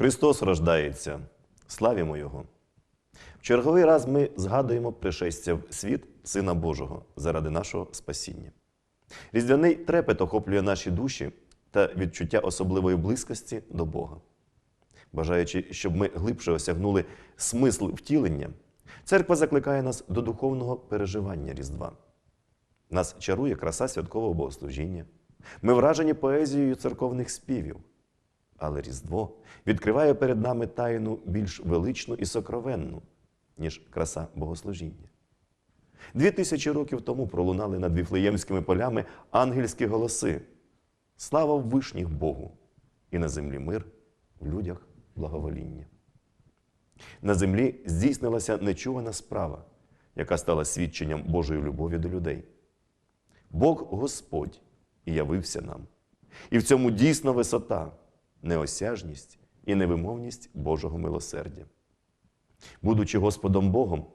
Христос рождається, славімо Його. В черговий раз ми згадуємо пришестя в світ Сина Божого заради нашого спасіння. Різдвяний трепет охоплює наші душі та відчуття особливої близькості до Бога. Бажаючи, щоб ми глибше осягнули смисл втілення, церква закликає нас до духовного переживання Різдва. Нас чарує краса святкового богослужіння. Ми вражені поезією церковних співів. Але Різдво відкриває перед нами тайну більш величну і сокровенну, ніж краса богослужіння. Дві тисячі років тому пролунали над віфлеємськими полями ангельські голоси. Слава в вишніх Богу! І на землі мир, в людях благовоління. На землі здійснилася нечувана справа, яка стала свідченням Божої любові до людей. Бог Господь і явився нам. І в цьому дійсно висота, неосяжність і невимовність Божого милосердя. Будучи Господом Богом,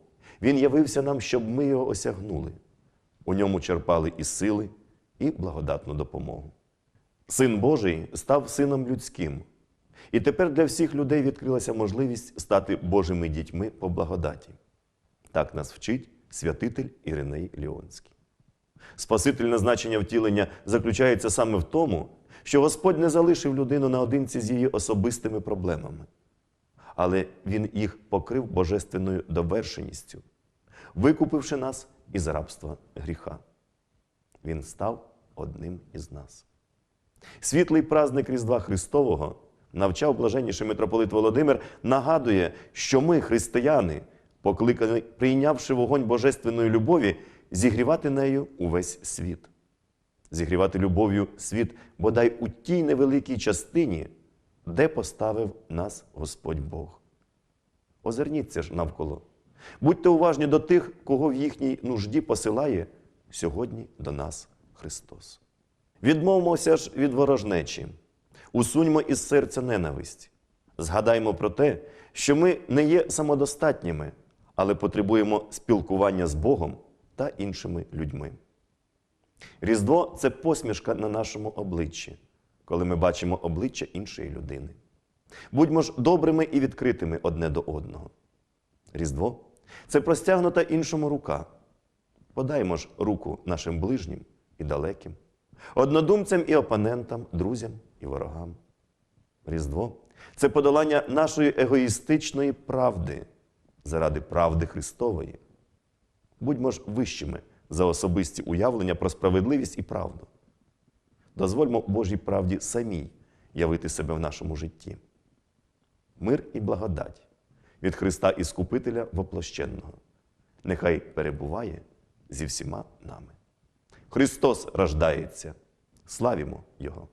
Він явився нам, щоб ми його осягнули. У ньому черпали і сили, і благодатну допомогу. Син Божий став сином людським, і тепер для всіх людей відкрилася можливість стати Божими дітьми по благодаті. Так нас вчить святитель Іриней Ліонський. Спасительне значення втілення заключається саме в тому, що Господь не залишив людину наодинці з її особистими проблемами, але Він їх покрив божественною довершеністю, викупивши нас із рабства гріха. Він став одним із нас. Світлий праздник Різдва Христового навчав блаженніший митрополит Володимир, нагадує, що ми, християни, покликані, прийнявши вогонь божественної любові, зігрівати нею увесь світ. Зігрівати любов'ю світ бодай у тій невеликій частині, де поставив нас Господь Бог. Озирніться ж навколо. Будьте уважні до тих, кого в їхній нужді посилає сьогодні до нас Христос. Відмовмося ж від ворожнечі, усуньмо із серця ненависть. Згадаймо про те, що ми не є самодостатніми, але потребуємо спілкування з Богом та іншими людьми. Різдво це посмішка на нашому обличчі, коли ми бачимо обличчя іншої людини. Будьмо ж добрими і відкритими одне до одного. Різдво це простягнута іншому рука. Подаймо ж руку нашим ближнім і далеким, однодумцям і опонентам, друзям і ворогам. Різдво це подолання нашої егоїстичної правди заради правди Христової. Будьмо ж вищими за особисті уявлення про справедливість і правду. Дозвольмо Божій правді самій явити себе в нашому житті. Мир і благодать від Христа Іскупителя воплощенного. Нехай перебуває зі всіма нами. Христос рождається. Славімо Його!